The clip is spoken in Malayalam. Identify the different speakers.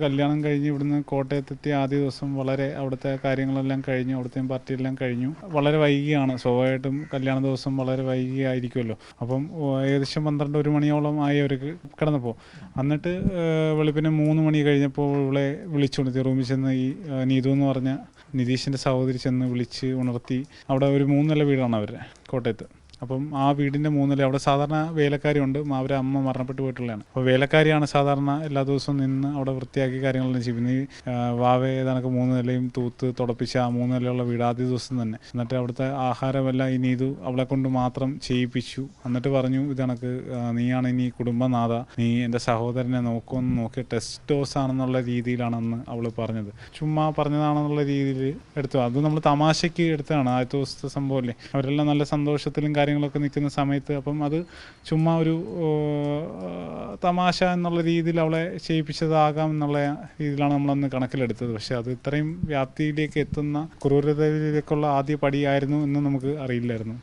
Speaker 1: കല്യാണം കഴിഞ്ഞ് ഇവിടുന്ന് കോട്ടയത്തെത്തിയ ആദ്യ ദിവസം വളരെ അവിടുത്തെ കാര്യങ്ങളെല്ലാം കഴിഞ്ഞു അവിടുത്തെയും പാർട്ടിയെല്ലാം കഴിഞ്ഞു. വളരെ വൈകിയാണ്. സ്വാഭാവികമായിട്ടും കല്യാണ ദിവസം വളരെ വൈകിയായിരിക്കുമല്ലോ. അപ്പം ഏകദേശം പന്ത്രണ്ട് ഒരു മണിയോളം ആയി അവർക്ക് കിടന്നപ്പോൾ എന്നിട്ട് വെളുപ്പിന് മൂന്ന് മണി കഴിഞ്ഞപ്പോൾ ഇവളെ വിളിച്ചുണർത്തി. റൂമിൽ ചെന്ന് ഈ നീതു എന്ന് പറഞ്ഞ നിതീഷിന്റെ സഹോദരി ചെന്ന് വിളിച്ച് ഉണർത്തി. അവിടെ ഒരു മൂന്നില വീടാണ് അവരുടെ കോട്ടയത്ത്. അപ്പം ആ വീടിന്റെ മൂന്നില അവിടെ സാധാരണ വേലക്കാരി ഉണ്ട്. അവരെ അമ്മ മരണപ്പെട്ടു പോയിട്ടുള്ളതാണ്. അപ്പോൾ വേലക്കാരിയാണ് സാധാരണ എല്ലാ ദിവസവും നിന്ന് അവിടെ വൃത്തിയാക്കി കാര്യങ്ങളെല്ലാം ചെയ്യുന്നത്. ഈ വാവ ഏതാണൊക്കെ മൂന്ന് നിലയും തൂത്ത് തുടപ്പിച്ച ആ മൂന്ന് നിലയുള്ള വീട് ആദ്യ ദിവസം തന്നെ. എന്നിട്ട് അവിടുത്തെ ആഹാരമെല്ലാം ഇനി ഇതു അവളെ കൊണ്ട് മാത്രം ചെയ്യിപ്പിച്ചു. എന്നിട്ട് പറഞ്ഞു ഇതണക്ക് നീയാണ് ഇനി കുടുംബനാഥ. നീ എന്റെ സഹോദരനെ നോക്കുമെന്ന് നോക്കി ടെസ്റ്റ് ഡോസ് ആണെന്നുള്ള രീതിയിലാണെന്ന് അവൾ പറഞ്ഞത്. ചുമ്മാ പറഞ്ഞതാണെന്നുള്ള രീതിയിൽ എടുത്തു. അത് നമ്മൾ തമാശയ്ക്ക് എടുത്തതാണ്. ആദ്യത്തെ ദിവസത്തെ സംഭവമല്ലേ അവരെല്ലാം നല്ല സന്തോഷത്തിലും കാര്യങ്ങളൊക്കെ നിൽക്കുന്ന സമയത്ത് അപ്പം അത് ചുമ്മാ ഒരു തമാശ എന്നുള്ള രീതിയിൽ അവളെ ചെയ്യിപ്പിച്ചതാകാം എന്നുള്ള രീതിയിലാണ് നമ്മളന്ന് കണക്കിലെടുത്തത്. പക്ഷെ അത് ഇത്രയും വ്യാപ്തിയിലേക്ക് എത്തുന്ന ക്രൂരതയിലേക്കുള്ള ആദ്യ പടിയായിരുന്നു എന്ന് നമുക്ക് അറിയില്ലായിരുന്നു.